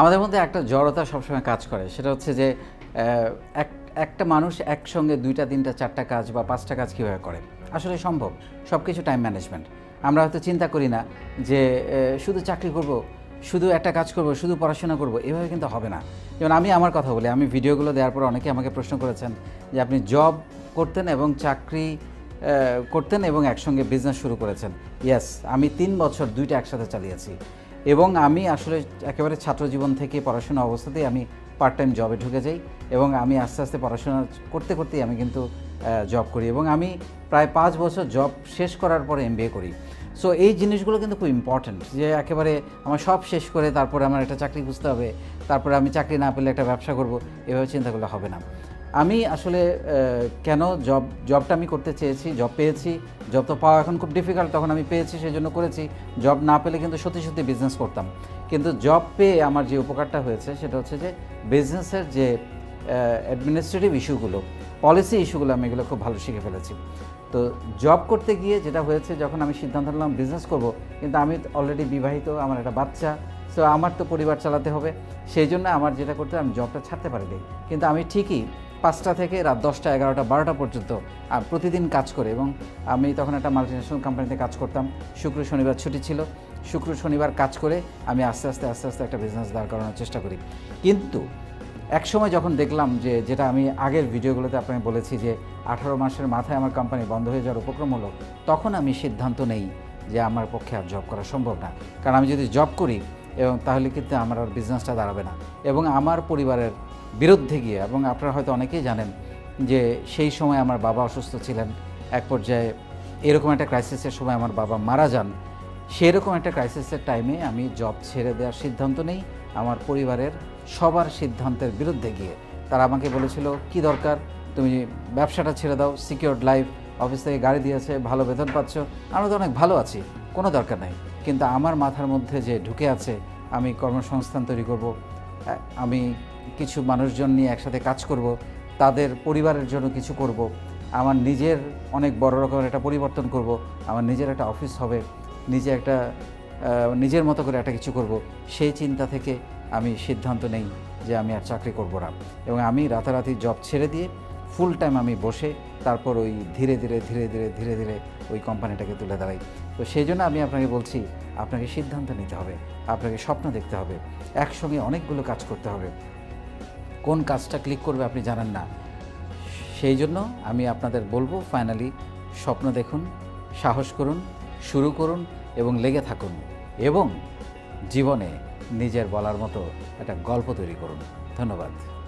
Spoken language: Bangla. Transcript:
আমাদের মধ্যে একটা জড়তা সবসময় কাজ করে। সেটা হচ্ছে যে এক, একটা মানুষ একসঙ্গে দুইটা, তিনটা, চারটা কাজ বা পাঁচটা কাজ কীভাবে করে? আসলে সম্ভব। সব কিছু টাইম ম্যানেজমেন্ট আমরা হয়তো চিন্তা করি না যে শুধু চাকরি করব, শুধু একটা কাজ করব, শুধু পড়াশোনা করব, এভাবে কিন্তু হবে না। যেমন আমি আমার কথা বলি, আমি ভিডিওগুলো দেওয়ার পর অনেকে আমাকে প্রশ্ন করেছেন যে, আপনি জব করতেন এবং চাকরি করতেন এবং একসঙ্গে বিজনেস শুরু করেছেন? ইয়েস আমি তিন বছর দুইটা একসাথে চালিয়েছি। এবং আমি আসলে একেবারে ছাত্র জীবন থেকে পড়াশোনা অবস্থাতেই আমি পার্ট টাইম জবে ঢুকে যাই এবং আমি আস্তে আস্তে পড়াশোনা করতে করতেই আমি কিন্তু জব করি এবং আমি প্রায় পাঁচ বছর জব শেষ করার পরে এম করি। সো এই জিনিসগুলো কিন্তু খুব ইম্পর্ট্যান্ট যে একেবারে আমার সব শেষ করে তারপরে আমার একটা চাকরি খুঁজতে হবে, তারপরে আমি চাকরি না পেলে একটা ব্যবসা করব, এভাবে চিন্তা করলে হবে না। আমি আসলে কেন জব জবটা আমি করতে চেয়েছি জব পেয়েছি জব তো পাওয়া এখন খুব ডিফিকাল্ট তখন আমি পেয়েছি সেই জন্য করেছি। জব না পেলে কিন্তু সত্যি সত্যি বিজনেস করতাম। কিন্তু জব পেয়ে আমার যে উপকারটা হয়েছে, সেটা হচ্ছে যে বিজনেসের যে অ্যাডমিনিস্ট্রেটিভ ইস্যুগুলো পলিসি ইস্যুগুলো আমি এগুলো খুব ভালো শিখে ফেলেছি। তো জব করতে গিয়ে যেটা হয়েছে, যখন আমি সিদ্ধান্ত নিলাম বিজনেস করব, কিন্তু আমি অলরেডি বিবাহিত, আমার একটা বাচ্চা সো আমার তো পরিবার চালাতে হবে। সেই জন্য আমার যেটা করতে আমি জবটা ছাড়তে পারিনি। কিন্তু আমি ঠিকই পাঁচটা থেকে রাত দশটা, এগারোটা, বারোটা পর্যন্ত প্রতিদিন কাজ করে এবং আমি তখন একটা মাল্টিন্যাশনাল কোম্পানিতে কাজ করতাম। শুক্র, শনিবার ছুটি ছিল। শুক্র, শনিবার কাজ করে আমি আস্তে আস্তে আস্তে আস্তে একটা বিজনেস দাঁড় করানোর চেষ্টা করি। কিন্তু এক সময় যখন দেখলাম যে, যেটা আমি আগের ভিডিওগুলোতে আপনাকে বলেছি যে, আঠারো মাসের মাথায় আমার কোম্পানি বন্ধ হয়ে যাওয়ার উপক্রম হলো, তখন আমি সিদ্ধান্ত নেই যে আমার পক্ষে আর জব করা সম্ভব না। কারণ আমি যদি জব করি এবং তাহলে কিন্তু আমার আর বিজনেসটা দাঁড়াবে না। এবং আমার পরিবারের বিরুদ্ধে গিয়ে, এবং আপনারা হয়তো অনেকেই জানেন যে সেই সময় আমার বাবা অসুস্থ ছিলেন, এক পর্যায়ে এরকম একটা ক্রাইসিসের সময় আমার বাবা মারা যান। সেরকম একটা ক্রাইসিসের টাইমে আমি জব ছেড়ে দেওয়ার সিদ্ধান্ত নেই। আমার পরিবারের সবার সিদ্ধান্তের বিরুদ্ধে গিয়ে। তারা আমাকে বলেছিল, কি দরকার? তুমি ব্যবসাটা ছেড়ে দাও সিকিউরড লাইফ অফিস থেকে গাড়ি দিয়েছে, ভালো বেতন পাচ্ছ। আমরা তো অনেক ভালো আছি, কোনো দরকার নাই। কিন্তু আমার মাথার মধ্যে যে ঢুকে আছে, আমি কর্মসংস্থান তৈরি করব আমি কিছু মানুষজন নিয়ে একসাথে কাজ করব, তাদের পরিবারের জন্য কিছু করব, আমার নিজের অনেক বড় রকমের একটা পরিবর্তন করব, আমার নিজের একটা অফিস হবে, নিজে একটা নিজের মতো করে একটা কিছু করব, সেই চিন্তা থেকে আমি সিদ্ধান্ত নেই যে আমি আর চাকরি করব না। এবং আমি রাতারাতি জব ছেড়ে দিয়ে ফুল টাইম আমি বসে তারপর ওই ধীরে ধীরে ধীরে ধীরে ধীরে ধীরে ওই কোম্পানিটাকে তুলে দাঁড়াই তো সেই জন্য আমি আপনাকে বলছি, আপনাকে সিদ্ধান্ত নিতে হবে, আপনাকে স্বপ্ন দেখতে হবে, একসঙ্গে অনেকগুলো কাজ করতে হবে। কোন কাজটা ক্লিক করবে আপনি জানেন না। সেই জন্য আমি আপনাদের বলব, ফাইনালি স্বপ্ন দেখুন, সাহস করুন, শুরু করুন এবং লেগে থাকুন এবং জীবনে নিজের বলার মতো একটা গল্প তৈরি করুন। ধন্যবাদ।